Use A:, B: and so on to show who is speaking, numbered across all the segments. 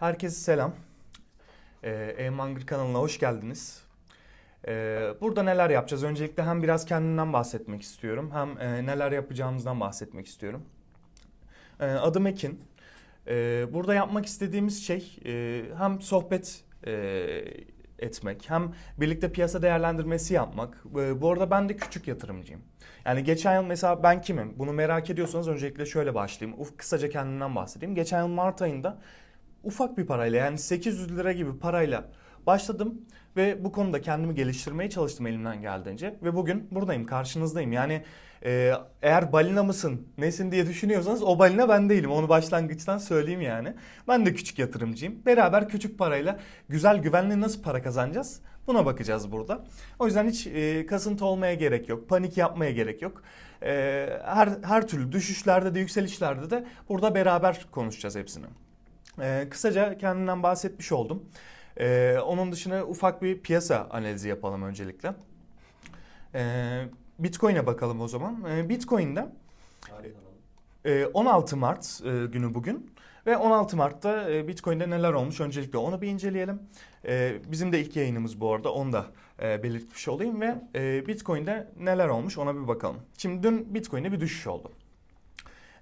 A: Herkese selam. Ee, E-Mangır kanalına hoş geldiniz. Ee, burada neler yapacağız? Öncelikle hem biraz kendimden bahsetmek istiyorum, hem e, neler yapacağımızdan bahsetmek istiyorum. Ee, adım Ekin. Ee, burada yapmak istediğimiz şey e, hem sohbet e, etmek, hem birlikte piyasa değerlendirmesi yapmak. Ee, bu arada ben de küçük yatırımcıyım. Yani geçen yıl mesela ben kimim? Bunu merak ediyorsanız öncelikle şöyle başlayayım. Uf, kısaca kendimden bahsedeyim. Geçen yıl Mart ayında ufak bir parayla yani 800 lira gibi parayla başladım ve bu konuda kendimi geliştirmeye çalıştım elimden geldiğince ve bugün buradayım karşınızdayım. Yani e, eğer balina mısın nesin diye düşünüyorsanız o balina ben değilim onu başlangıçtan söyleyeyim yani. Ben de küçük yatırımcıyım. Beraber küçük parayla güzel güvenli nasıl para kazanacağız buna bakacağız burada. O yüzden hiç e, kasıntı olmaya gerek yok panik yapmaya gerek yok. E, her, her türlü düşüşlerde de yükselişlerde de burada beraber konuşacağız hepsini. Ee, kısaca kendimden bahsetmiş oldum. Ee, onun dışında ufak bir piyasa analizi yapalım öncelikle. Ee, Bitcoin'e bakalım o zaman. Ee, Bitcoin'de e, 16 Mart e, günü bugün ve 16 Mart'ta e, Bitcoin'de neler olmuş öncelikle onu bir inceleyelim. E, bizim de ilk yayınımız bu arada onu da e, belirtmiş olayım ve e, Bitcoin'de neler olmuş ona bir bakalım. Şimdi dün Bitcoin'de bir düşüş oldu.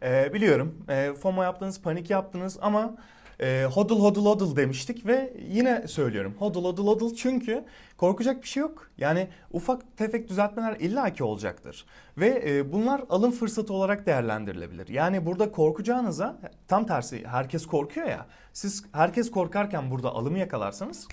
A: E, biliyorum e, FOMO yaptınız, panik yaptınız ama e, hodl hodl hodl demiştik ve yine söylüyorum hodl hodl hodl çünkü korkacak bir şey yok. Yani ufak tefek düzeltmeler illaki olacaktır. Ve e, bunlar alım fırsatı olarak değerlendirilebilir. Yani burada korkacağınıza tam tersi herkes korkuyor ya. Siz herkes korkarken burada alımı yakalarsanız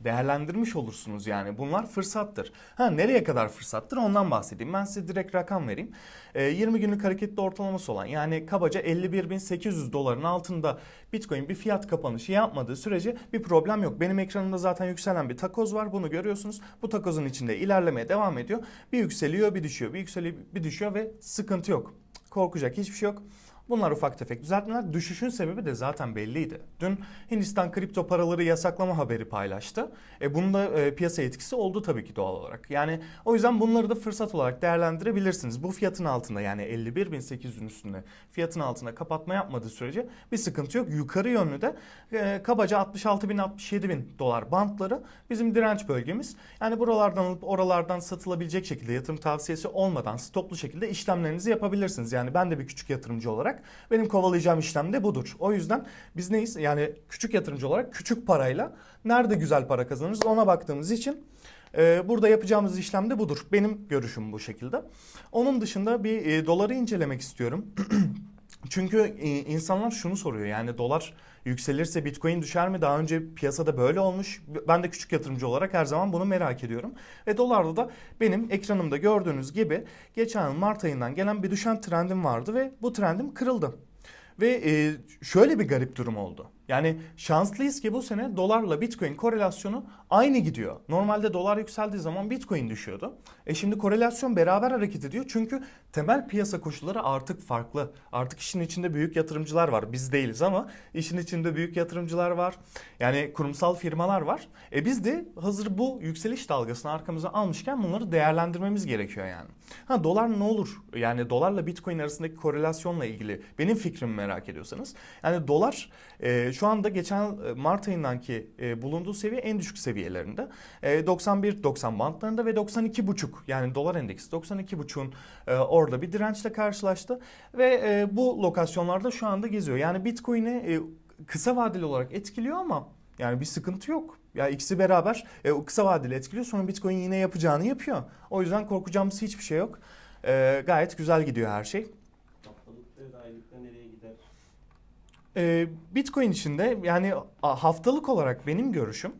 A: değerlendirmiş olursunuz yani. Bunlar fırsattır. Ha nereye kadar fırsattır ondan bahsedeyim. Ben size direkt rakam vereyim. Ee, 20 günlük hareketli ortalaması olan yani kabaca 51.800 doların altında Bitcoin bir fiyat kapanışı yapmadığı sürece bir problem yok. Benim ekranımda zaten yükselen bir takoz var. Bunu görüyorsunuz. Bu takozun içinde ilerlemeye devam ediyor. Bir yükseliyor, bir düşüyor, bir yükseliyor, bir düşüyor ve sıkıntı yok. Korkacak hiçbir şey yok. Bunlar ufak tefek düzeltmeler. Düşüşün sebebi de zaten belliydi. Dün Hindistan kripto paraları yasaklama haberi paylaştı. E bunun da e, piyasa etkisi oldu tabii ki doğal olarak. Yani o yüzden bunları da fırsat olarak değerlendirebilirsiniz. Bu fiyatın altında yani 51.800'ün üstünde fiyatın altında kapatma yapmadığı sürece bir sıkıntı yok. Yukarı yönlü de e, kabaca 66.000 67.000 dolar bantları bizim direnç bölgemiz. Yani buralardan alıp oralardan satılabilecek şekilde yatırım tavsiyesi olmadan stoplu şekilde işlemlerinizi yapabilirsiniz. Yani ben de bir küçük yatırımcı olarak benim kovalayacağım işlem de budur. O yüzden biz neyiz? Yani küçük yatırımcı olarak küçük parayla nerede güzel para kazanırız ona baktığımız için e, burada yapacağımız işlem de budur. Benim görüşüm bu şekilde. Onun dışında bir e, doları incelemek istiyorum. Çünkü e, insanlar şunu soruyor yani dolar yükselirse bitcoin düşer mi? Daha önce piyasada böyle olmuş. Ben de küçük yatırımcı olarak her zaman bunu merak ediyorum. Ve dolarda da benim ekranımda gördüğünüz gibi geçen Mart ayından gelen bir düşen trendim vardı ve bu trendim kırıldı. Ve e, şöyle bir garip durum oldu. Yani şanslıyız ki bu sene dolarla bitcoin korelasyonu aynı gidiyor. Normalde dolar yükseldiği zaman bitcoin düşüyordu. E şimdi korelasyon beraber hareket ediyor. Çünkü temel piyasa koşulları artık farklı. Artık işin içinde büyük yatırımcılar var. Biz değiliz ama işin içinde büyük yatırımcılar var. Yani kurumsal firmalar var. E biz de hazır bu yükseliş dalgasını arkamıza almışken bunları değerlendirmemiz gerekiyor yani. Ha dolar ne olur? Yani dolarla bitcoin arasındaki korelasyonla ilgili benim fikrimi merak ediyorsanız. Yani dolar e, şu anda geçen e, Mart ayındanki e, bulunduğu seviye en düşük seviyelerinde. E, 91-90 bantlarında ve 92,5 yani dolar endeksi 92,5'un e, orada bir dirençle karşılaştı. Ve e, bu lokasyonlarda şu anda geziyor. Yani Bitcoin'i e, kısa vadeli olarak etkiliyor ama yani bir sıkıntı yok. Ya ikisi beraber e, kısa vadeli etkiliyor sonra Bitcoin yine yapacağını yapıyor. O yüzden korkacağımız hiçbir şey yok. E, gayet güzel gidiyor her şey.
B: Gider?
A: Ee, Bitcoin içinde yani haftalık olarak benim görüşüm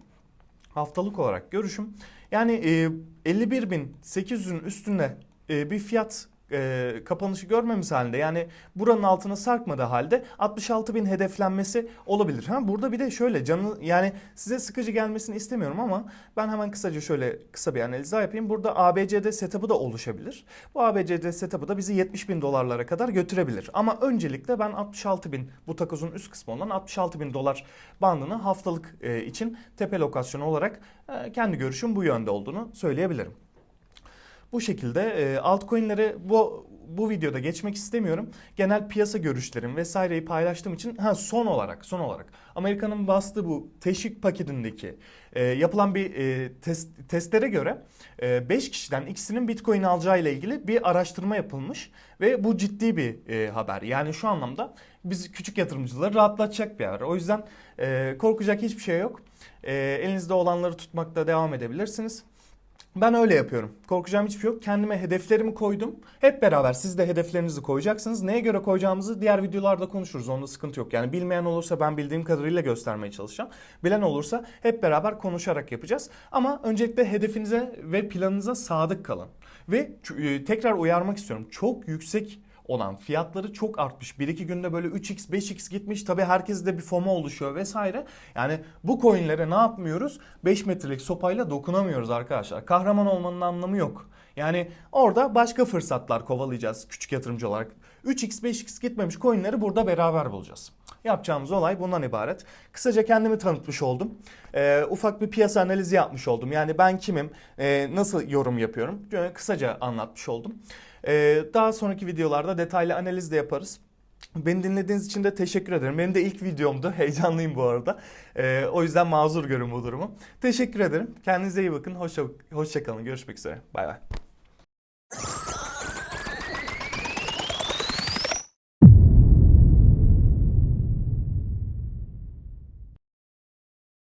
A: haftalık olarak görüşüm yani e, 51.800'ün üstünde e, bir fiyat e, kapanışı görmemiz halinde yani buranın altına sarkmadığı halde 66.000 hedeflenmesi olabilir. Ha burada bir de şöyle canı yani size sıkıcı gelmesini istemiyorum ama ben hemen kısaca şöyle kısa bir analiz daha yapayım. Burada ABCD setup'ı da oluşabilir. Bu ABCD setup'ı da bizi 70.000 dolarlara kadar götürebilir. Ama öncelikle ben 66.000 bu takozun üst kısmı olan 66.000 dolar bandını haftalık e, için tepe lokasyonu olarak e, kendi görüşüm bu yönde olduğunu söyleyebilirim. Bu şekilde e, altcoin'leri bu bu videoda geçmek istemiyorum. Genel piyasa görüşlerim vesaireyi paylaştığım için ha son olarak son olarak Amerika'nın bastığı bu teşvik paketindeki e, yapılan bir e, test, testlere göre 5 kişiden ikisinin Bitcoin alacağı ile ilgili bir araştırma yapılmış ve bu ciddi bir e, haber. Yani şu anlamda biz küçük yatırımcıları rahatlatacak bir haber. O yüzden e, korkacak hiçbir şey yok. E, elinizde olanları tutmakta devam edebilirsiniz. Ben öyle yapıyorum. Korkacağım hiçbir şey yok. Kendime hedeflerimi koydum. Hep beraber siz de hedeflerinizi koyacaksınız. Neye göre koyacağımızı diğer videolarda konuşuruz. Onda sıkıntı yok. Yani bilmeyen olursa ben bildiğim kadarıyla göstermeye çalışacağım. Bilen olursa hep beraber konuşarak yapacağız. Ama öncelikle hedefinize ve planınıza sadık kalın. Ve e, tekrar uyarmak istiyorum. Çok yüksek olan fiyatları çok artmış. 1-2 günde böyle 3x 5x gitmiş. Tabii herkeste bir FOMO oluşuyor vesaire. Yani bu coinlere ne yapmıyoruz? 5 metrelik sopayla dokunamıyoruz arkadaşlar. Kahraman olmanın anlamı yok. Yani orada başka fırsatlar kovalayacağız küçük yatırımcı olarak. 3x 5x gitmemiş coinleri burada beraber bulacağız. Yapacağımız olay bundan ibaret. Kısaca kendimi tanıtmış oldum. Ee, ufak bir piyasa analizi yapmış oldum. Yani ben kimim, ee, nasıl yorum yapıyorum Ee, kısaca anlatmış oldum. Ee, daha sonraki videolarda detaylı analiz de yaparız. Beni dinlediğiniz için de teşekkür ederim. Benim de ilk videomdu. Heyecanlıyım bu arada. Ee, o yüzden mazur görün bu durumu. Teşekkür ederim. Kendinize iyi bakın. Hoşça, hoşça kalın. Görüşmek üzere. Bay bay.